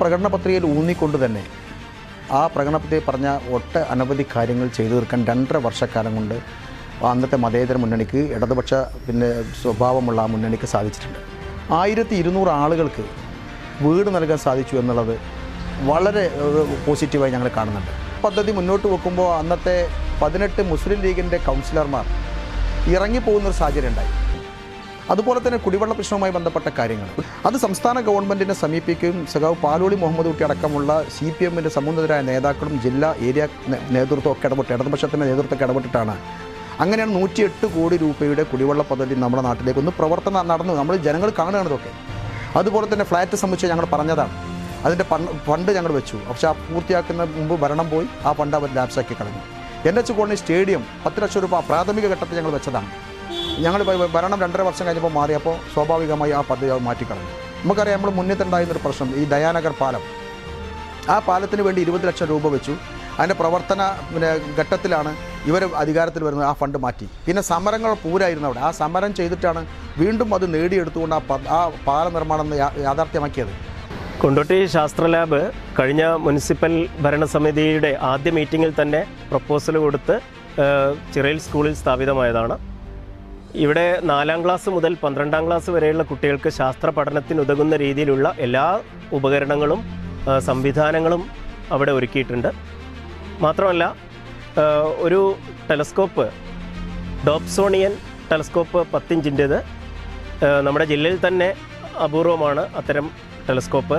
പ്രകടന പത്രികയിൽ ഊന്നിക്കൊണ്ട് തന്നെ ആ പ്രകടന പത്രികയിൽ പറഞ്ഞ ഒട്ട അനവധി കാര്യങ്ങൾ ചെയ്തു തീർക്കാൻ രണ്ടര വർഷക്കാലം കൊണ്ട് അന്നത്തെ മതേതര മുന്നണിക്ക് ഇടതുപക്ഷ പിന്നെ സ്വഭാവമുള്ള ആ മുന്നണിക്ക് സാധിച്ചിട്ടുണ്ട്. ആയിരത്തി ഇരുന്നൂറ് ആളുകൾക്ക് വീട് നൽകാൻ സാധിച്ചു എന്നുള്ളത് വളരെ പോസിറ്റീവായി ഞങ്ങൾ കാണുന്നുണ്ട്. പദ്ധതി മുന്നോട്ട് വെക്കുമ്പോൾ അന്നത്തെ പതിനെട്ട് മുസ്ലിം ലീഗിന്റെ കൗൺസിലർമാർ ഇറങ്ങിപ്പോകുന്നൊരു സാഹചര്യം ഉണ്ടായി. അതുപോലെ തന്നെ കുടിവെള്ള പ്രശ്നവുമായി ബന്ധപ്പെട്ട കാര്യങ്ങൾ. അത് സംസ്ഥാന ഗവൺമെന്റിനെ സമീപിക്കുകയും സഖാവ് പാലോളി മുഹമ്മദ് കുട്ടി അടക്കമുള്ള സി പി എമ്മിന്റെ സമുന്നതരായ നേതാക്കളും ജില്ലാ ഏരിയ നേ- നേതൃത്വം ഒക്കെ ഇടപെട്ട് ഇടതുപക്ഷത്തിന്റെ നേതൃത്വമൊക്കെ ഇടപെട്ടിട്ടാണ്. അങ്ങനെയാണ് നൂറ്റിയെട്ട് കോടി രൂപയുടെ കുടിവെള്ള പദ്ധതി നമ്മുടെ നാട്ടിലേക്ക് ഒന്ന് പ്രവർത്തനം നടന്നു. നമ്മൾ ജനങ്ങൾ കാണുകയാണ് ഇതൊക്കെ. അതുപോലെ തന്നെ ഫ്ലാറ്റ് സംബന്ധിച്ച് ഞങ്ങൾ പറഞ്ഞതാണ്. അതിന്റെ ഫണ്ട് ഞങ്ങൾ വെച്ചു. പക്ഷെ ആ പൂർത്തിയാക്കുന്ന മുമ്പ് ഭരണം പോയി. ആ ഫണ്ട് അവർ ലാപ്സാക്കി കളഞ്ഞു. എൻ എച്ച് കോളനി സ്റ്റേഡിയം പത്ത് ലക്ഷം രൂപ പ്രാഥമിക ഘട്ടത്തിൽ ഞങ്ങൾ വെച്ചതാണ്. ഞങ്ങൾ ഭരണം രണ്ടര വർഷം കഴിഞ്ഞപ്പോൾ മാറിയപ്പോൾ സ്വാഭാവികമായി ആ പദ്ധതി അത് മാറ്റിക്കളഞ്ഞു. നമുക്കറിയാം നമ്മൾ മുന്നിട്ടുണ്ടായിരുന്നൊരു പ്രശ്നം ഈ ദയാനഗർ പാലം. ആ പാലത്തിന് വേണ്ടി ഇരുപത് ലക്ഷം രൂപ വെച്ചു. അതിന്റെ പ്രവർത്തന പിന്നെ ഘട്ടത്തിലാണ് ഇവർ അധികാരത്തിൽ വരുന്നത് ആ ഫണ്ട് മാറ്റി. പിന്നെ സമരങ്ങൾ പൂരായിരുന്നു അവിടെ. ആ സമരം ചെയ്തിട്ടാണ് വീണ്ടും അത് നേടിയെടുത്തുകൊണ്ട് ആ ആ പാല നിർമ്മാണം യാഥാർത്ഥ്യമാക്കിയത്. കൊണ്ടോട്ടി ശാസ്ത്ര ലാബ് കഴിഞ്ഞ മുനിസിപ്പൽ ഭരണസമിതിയുടെ ആദ്യ മീറ്റിങ്ങിൽ തന്നെ പ്രപ്പോസൽ കൊടുത്ത് ചിറയിൽ സ്കൂളിൽ സ്ഥാപിതമായതാണ്. ഇവിടെ നാലാം ക്ലാസ് മുതൽ പന്ത്രണ്ടാം ക്ലാസ് വരെയുള്ള കുട്ടികൾക്ക് ശാസ്ത്ര പഠനത്തിന് ഉതകുന്ന രീതിയിലുള്ള എല്ലാ ഉപകരണങ്ങളും സംവിധാനങ്ങളും അവിടെ ഒരുക്കിയിട്ടുണ്ട്. മാത്രമല്ല ഒരു ടെലസ്കോപ്പ് ഡോപ്സോണിയൻ ടെലസ്കോപ്പ് പത്തിഞ്ചിന്റേത് നമ്മുടെ ജില്ലയിൽ തന്നെ അപൂർവമാണ് അത്തരം ടെലസ്കോപ്പ്.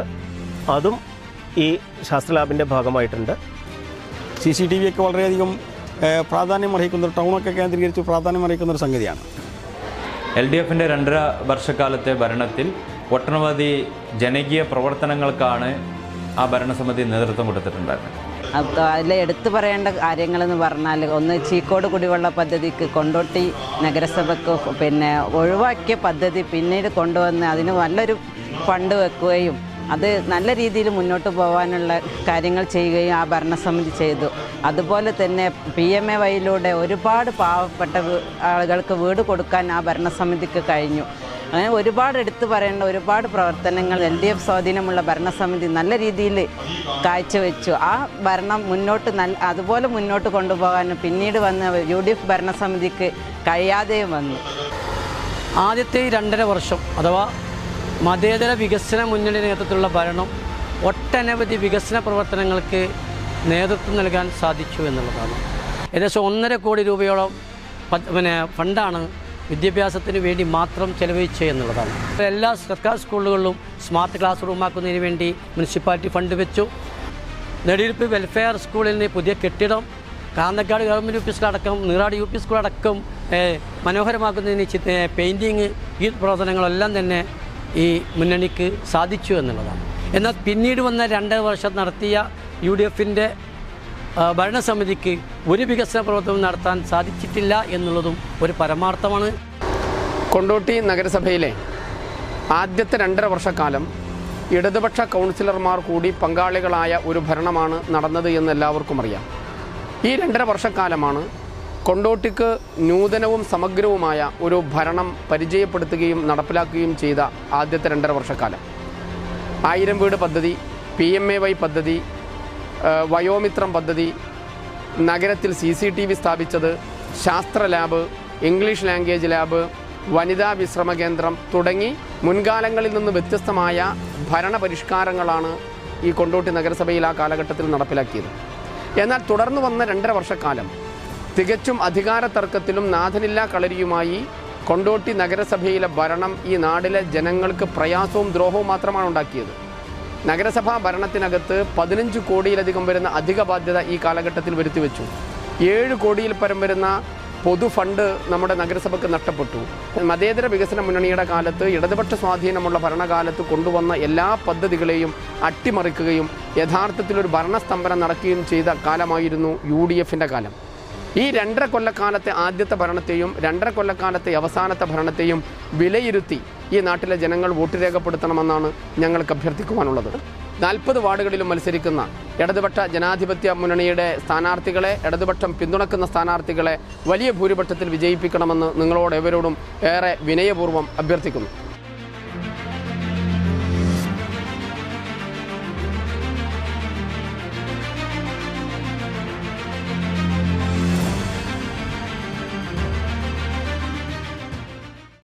അതും ഈ ശാസ്ത്ര ലാബിന്റെ ഭാഗമായിട്ടുണ്ട്. സി സി ടി വി ഒക്കെ വളരെയധികം പ്രാധാന്യം അർഹിക്കുന്ന ടൗണൊക്കെ കേന്ദ്രീകരിച്ച് പ്രാധാന്യം അർഹിക്കുന്ന ഒരു സംഗതിയാണ്. എൽ ഡി എഫിന്റെ രണ്ടര വർഷക്കാലത്തെ ഭരണത്തിൽ ഒട്ടനവധി ജനകീയ പ്രവർത്തനങ്ങൾക്കാണ് ആ ഭരണസമിതി നേതൃത്വം കൊടുത്തിട്ടുണ്ടായിരുന്നത്. അതിൽ എടുത്തു പറയേണ്ട കാര്യങ്ങളെന്ന് പറഞ്ഞാൽ ഒന്ന് ചീക്കോട് കുടിവെള്ള പദ്ധതിക്ക് കൊണ്ടോട്ടി നഗരസഭയ്ക്ക് പിന്നെ ഒഴിവാക്കിയ പദ്ധതി പിന്നീട് കൊണ്ടുവന്ന് അതിന് നല്ലൊരു ഫണ്ട് വെക്കുകയും അത് നല്ല രീതിയിൽ മുന്നോട്ട് പോകാനുള്ള കാര്യങ്ങൾ ചെയ്യുകയും ആ ഭരണസമിതി ചെയ്തു. അതുപോലെ തന്നെ പി എം എ വൈയിലൂടെ ഒരുപാട് പാവപ്പെട്ട ആളുകൾക്ക് വീട് കൊടുക്കാൻ ആ ഭരണസമിതിക്ക് കഴിഞ്ഞു. അങ്ങനെ ഒരുപാട് എടുത്തു പറയേണ്ട ഒരുപാട് പ്രവർത്തനങ്ങൾ എൽ ഡി എഫ് സ്വാധീനമുള്ള ഭരണസമിതി നല്ല രീതിയിൽ കാഴ്ചവെച്ചു. ആ ഭരണം മുന്നോട്ട് നല്ല അതുപോലെ മുന്നോട്ട് കൊണ്ടുപോകാൻ പിന്നീട് വന്ന യു ഡി എഫ് ഭരണസമിതിക്ക് കഴിയാതെയും വന്നു. ആദ്യത്തെ രണ്ടര വർഷം അഥവാ മതേതര വികസന മുന്നണി നേതൃത്വത്തിലുള്ള ഭരണം ഒട്ടനവധി വികസന പ്രവർത്തനങ്ങൾക്ക് നേതൃത്വം നൽകാൻ സാധിച്ചു എന്നുള്ളതാണ്. ഏകദേശം ഒന്നര കോടി രൂപയോളം പിന്നെ ഫണ്ടാണ് വിദ്യാഭ്യാസത്തിന് വേണ്ടി മാത്രം ചെലവഴിച്ചത് എന്നുള്ളതാണ്. എല്ലാ സർക്കാർ സ്കൂളുകളിലും സ്മാർട്ട് ക്ലാസ് റൂമാക്കുന്നതിന് വേണ്ടി മുനിസിപ്പാലിറ്റി ഫണ്ട് വെച്ചു. നെടിയിരുപ്പ് വെൽഫെയർ സ്കൂളിന് പുതിയ കെട്ടിടം കാന്തക്കാട് ഗവൺമെന്റ് യു പി സ്കൂളടക്കം നീറാട് യു പി സ്കൂളടക്കം മനോഹരമാക്കുന്നതിന് പെയിന്റിങ് ഈ പ്രവർത്തനങ്ങളെല്ലാം തന്നെ ഈ മുന്നണിക്ക് സാധിച്ചു എന്നുള്ളതാണ്. എന്നാൽ പിന്നീട് വന്ന രണ്ട് വർഷം നടത്തിയ യു ഡി എഫിന്റെ ഭരണസമിതിക്ക് ഒരു വികസന പ്രവർത്തനം നടത്താൻ സാധിച്ചിട്ടില്ല എന്നുള്ളതും ഒരു പരമാർത്ഥമാണ്. കൊണ്ടോട്ടി നഗരസഭയിലെ ആദ്യത്തെ രണ്ടര വർഷക്കാലം ഇടതുപക്ഷ കൗൺസിലർമാർ കൂടി പങ്കാളികളായ ഒരു ഭരണമാണ് നടന്നത് എന്ന് എല്ലാവർക്കും അറിയാം. ഈ രണ്ടര വർഷക്കാലമാണ് കൊണ്ടോട്ടിക്ക് നൂതനവും സമഗ്രവുമായ ഒരു ഭരണം പരിചയപ്പെടുത്തുകയും നടപ്പിലാക്കുകയും ചെയ്ത ആദ്യത്തെ രണ്ടര വർഷക്കാലം. ആയിരം വീട് പദ്ധതി പി എം എ വൈ പദ്ധതി വയോമിത്രം പദ്ധതി നഗരത്തിൽ സി സി ടി വി സ്ഥാപിച്ചത് ശാസ്ത്ര ലാബ് ഇംഗ്ലീഷ് ലാംഗ്വേജ് ലാബ് വനിതാ വിശ്രമ കേന്ദ്രം തുടങ്ങി മുൻകാലങ്ങളിൽ നിന്ന് വ്യത്യസ്തമായ ഭരണ പരിഷ്കാരങ്ങളാണ് ഈ കൊണ്ടോട്ടി നഗരസഭയിൽ ആ കാലഘട്ടത്തിൽ നടപ്പിലാക്കിയത്. എന്നാൽ തുടർന്ന് വന്ന രണ്ടര വർഷക്കാലം തികച്ചും അധികാര തർക്കത്തിലും നാഥനില്ലാ കളരിയുമായി കൊണ്ടോട്ടി നഗരസഭയിലെ ഭരണം ഈ നാടിലെ ജനങ്ങൾക്ക് പ്രയാസവും ദ്രോഹവും മാത്രമാണ് ഉണ്ടാക്കിയത്. നഗരസഭാ ഭരണത്തിനകത്ത് പതിനഞ്ച് കോടിയിലധികം വരുന്ന അധിക ബാധ്യത ഈ കാലഘട്ടത്തിൽ വരുത്തിവെച്ചു. ഏഴ് കോടിയിൽ പരം വരുന്ന പൊതു ഫണ്ട് നമ്മുടെ നഗരസഭയ്ക്ക് നഷ്ടപ്പെട്ടു. മതേതര വികസന മുന്നണിയുടെ കാലത്ത് ഇടതുപക്ഷ സ്വാധീനമുള്ള ഭരണകാലത്ത് കൊണ്ടുവന്ന എല്ലാ പദ്ധതികളെയും അട്ടിമറിക്കുകയും യഥാർത്ഥത്തിൽ ഒരു ഭരണസ്തംഭനം നടക്കുകയും ചെയ്ത കാലമായിരുന്നു യു കാലം. ഈ രണ്ടര കൊല്ലക്കാലത്തെ ആദ്യത്തെ ഭരണത്തെയും രണ്ടര കൊല്ലക്കാലത്തെ അവസാനത്തെ ഭരണത്തെയും വിലയിരുത്തി ഈ നാട്ടിലെ ജനങ്ങൾ വോട്ട് രേഖപ്പെടുത്തണമെന്നാണ് ഞങ്ങൾക്ക് അഭ്യർത്ഥിക്കുവാനുള്ളത്. നാൽപ്പത് വാർഡുകളിലും മത്സരിക്കുന്ന ഇടതുപക്ഷ ജനാധിപത്യ മുന്നണിയുടെ സ്ഥാനാർത്ഥികളെ ഇടതുപക്ഷം പിന്തുണക്കുന്ന സ്ഥാനാർത്ഥികളെ വലിയ ഭൂരിപക്ഷത്തിൽ വിജയിപ്പിക്കണമെന്ന് നിങ്ങളോട് എവരോടും ഏറെ വിനയപൂർവം അഭ്യർത്ഥിക്കുന്നു.